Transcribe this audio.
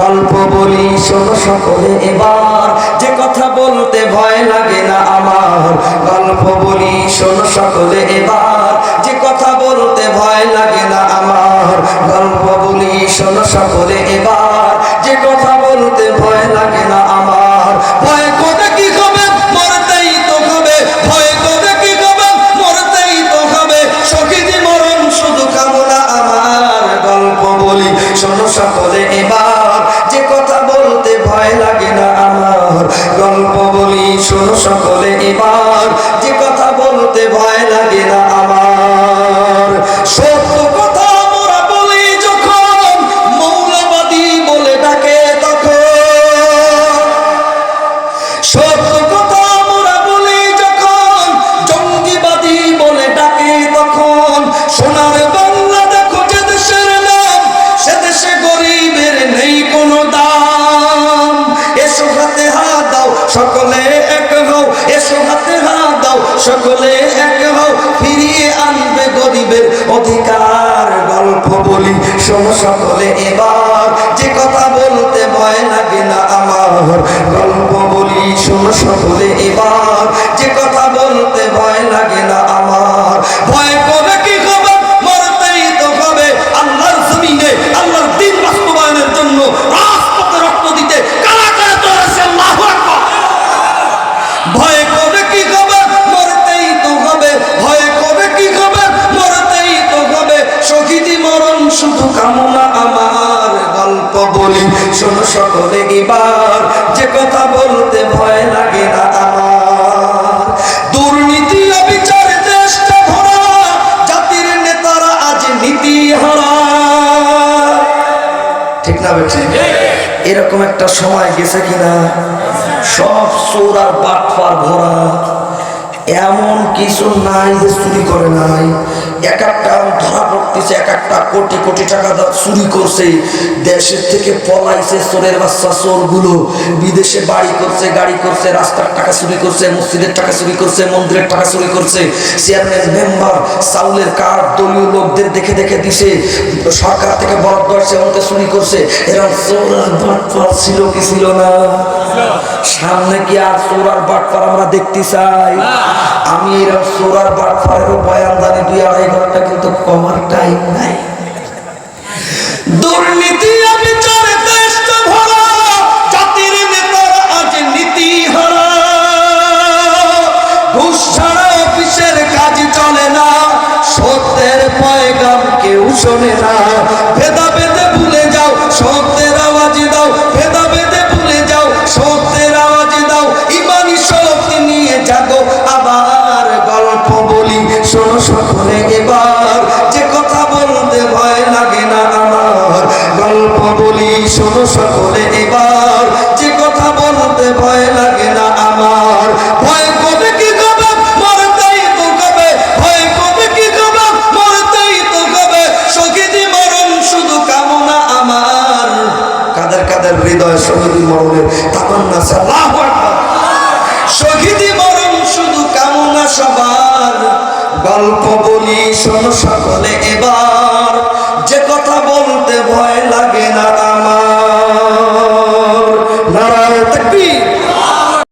গল্প বলি, শোনো সকলে, এবার যে কথা বলতে ভয় লাগে না আমার। গল্প বলি, শোনো সকলে, এবার যে কথা বলতে ভয় লাগে না আমার। গল্প বলি, শোনো সকলে, এবার যে কথা বলতে ভয় লাগে না আমার। ভয় করে কি হবে? মরতেই তো হবে। ভয় করে কি হবে? মরতেই তো হবে। সখীজি মরণ শুধু কামনা আমার। গল্প বলি, শোনো সকলে, এবার কথা লাগে না আমার। গল্প বলি শোনো সকলে এবার এসো হাতে হাত দাও, সকলে এক হও, ফিরিয়ে আনবে গরিবের অধিকার। গল্প বলি, শোনো সকলে, এবার কথা বলতে ভয় লাগে না দুর্নীতি, অবিচার দেশটা ভরা জাতির নেতারা আজ নীতি হারা। ঠিক না বেঠি? এরকম একটা সময় গেছে কিনা? সব চোর আর বাটফার ভরা। এমন কিছু নাই যে চুরি করে নাই। এক একটা ধরা পড়তেছে, এক একটা কোটি কোটি টাকা চুরি করছে। দেশের থেকে পলাইছে চোরের বাচ্চা চোরগুলো। বিদেশে বাড়ি করছে, গাড়ি করছে, রাস্তার টাকা চুরি করছে, মসজিদের টাকা চুরি করছে, মন্দিরের টাকা চুরি করছে। চেয়ারম্যান, মেম্বার, চাউলের কার্ড দলীয় লোকদের দেখে দেখে দিছে। সরকার থেকে বরাদ্দ আসছে অন্তে চুরি করছে। এরকম চোর বাটপার ছিল কি ছিল না? সামনে কি আর চোর আর বাটপার আমরা দেখতে চাই? আমি এরকম চোর আর বাটপারেরও বয়ান জানি, দুই আড়াই ঘণ্টা কিন্তু কমার টাইম নাই। দুর্নীতি ভরা, জাতির অফিসের কাজ চলে না কেউ শোনে না। সকলে এবার যে কথা বলতে ভয় লাগে না আমার। ভয় কবে কি কবে মরতেই তো কবে ভয় কবে কি কবে মরতেই তো কবে শহীদি মরণ শুধু কামনা আমার। কাদের কাদের হৃদয় শহীদি মরণের তামান্না সাল্লাহু আকবার। শহীদি মরণ শুধু কামনা সবার। গল্প বলি, শোনো সকলে, এবার